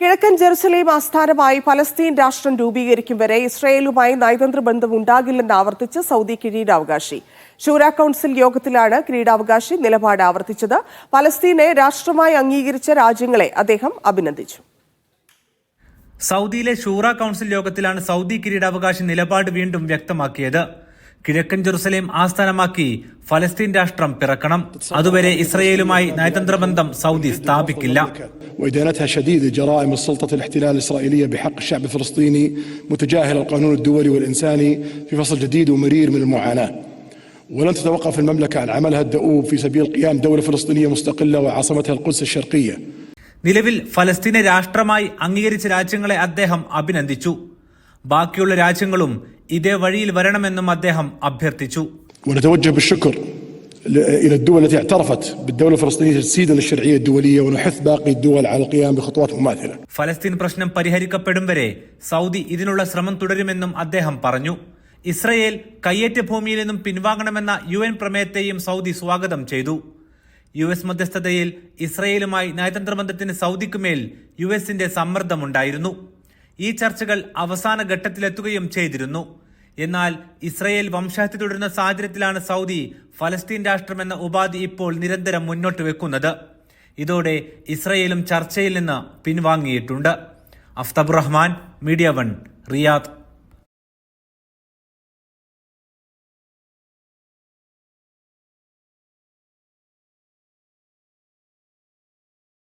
കിഴക്കൻ ജെറുസലേം ആസ്ഥാനമായി ഫലസ്തീൻ രാഷ്ട്രം രൂപീകരിക്കും വരെ ഇസ്രയേലുമായി നയതന്ത്ര ബന്ധം ഉണ്ടാകില്ലെന്ന് ആവർത്തിച്ച് സൗദി കിരീടാവകാശി. ഷൂര കൌൺസിൽ യോഗത്തിലാണ് കിരീടാവകാശി നിലപാട് ആവർത്തിച്ചത്. ഫലസ്തീനെ രാഷ്ട്രമായി അംഗീകരിച്ച രാജ്യങ്ങളെ അദ്ദേഹം അഭിനന്ദിച്ചു. സൗദിയിലെ ഷൂറ കൌൺസിൽ യോഗത്തിലാണ് സൗദി കിരീടാവകാശി നിലപാട് വീണ്ടും വ്യക്തമാക്കിയത്. കിഴക്കൻ ജെറുസലേം ആസ്ഥാനമാക്കി ഫലസ്തീൻ രാഷ്ട്രം പിറക്കണം അതുവരെ ഇസ്രയേലുമായി നയതന്ത്ര ബന്ധം സൗദി സ്ഥാപിക്കില്ല وإدانتها شديدة جرائم السلطة الاحتلال الإسرائيلية بحق الشعب الفلسطيني متجاهل القانون الدولي والإنساني في فصل جديد ومرير من المعاناة ولن تتوقف المملكة عن عملها الدؤوب في سبيل قيام دولة فلسطينية مستقلة وعاصمتها القدس الشرقية നിലവിൽ ഫലസ്തീനെ രാഷ്ട്രമായി അംഗീകരിച്ച രാജ്യങ്ങളെ അദ്ദേഹം അഭിനന്ദിച്ചു ബാക്കിയുള്ള രാജ്യങ്ങളും ഇതേ വഴിയിൽ വരണമെന്നും അദ്ദേഹം അഭ്യർത്ഥിച്ചു ونتوجه بالشكر ل- إلى الدول التي اعترفت بالدولة الفلسطينية تجسيدا للشرعية الدولية ونحث باقي الدول على القيام بخطوات مماثلة ഫലസ്തീൻ പ്രശ്നം പരിഹരിക്കപ്പെടും വരെ സൗദി ഇതിനുള്ള ശ്രമം തുടരുമെന്നും അദ്ദേഹം പറഞ്ഞു ഇസ്രയേൽ കയ്യേറ്റ ഭൂമിയിൽ നിന്നും പിൻവാങ്ങണമെന്ന യു എൻ പ്രമേയത്തെയും സൗദി സ്വാഗതം ചെയ്തു യു എസ് മധ്യസ്ഥതയിൽ ഇസ്രയേലുമായി നയതന്ത്ര ബന്ധത്തിന് സൗദിക്കുമേൽ യു എസിന്റെ സമ്മർദ്ദമുണ്ടായിരുന്നു ഈ ചർച്ചകൾ അവസാന ഘട്ടത്തിലെത്തുകയും ചെയ്തിരുന്നു. എന്നാൽ ഇസ്രയേൽ വംശഹത്യ തുടരുന്ന സാഹചര്യത്തിലാണ് സൗദി ഫലസ്തീൻ രാഷ്ട്രമെന്ന ഉപാധി ഇപ്പോൾ നിരന്തരം മുന്നോട്ട് വെക്കുന്നത്. ഇതോടെ ഇസ്രയേലും ചർച്ചയിൽ നിന്ന് പിൻവാങ്ങിയിട്ടുണ്ട്. Aftab Rahman media one Riyadh.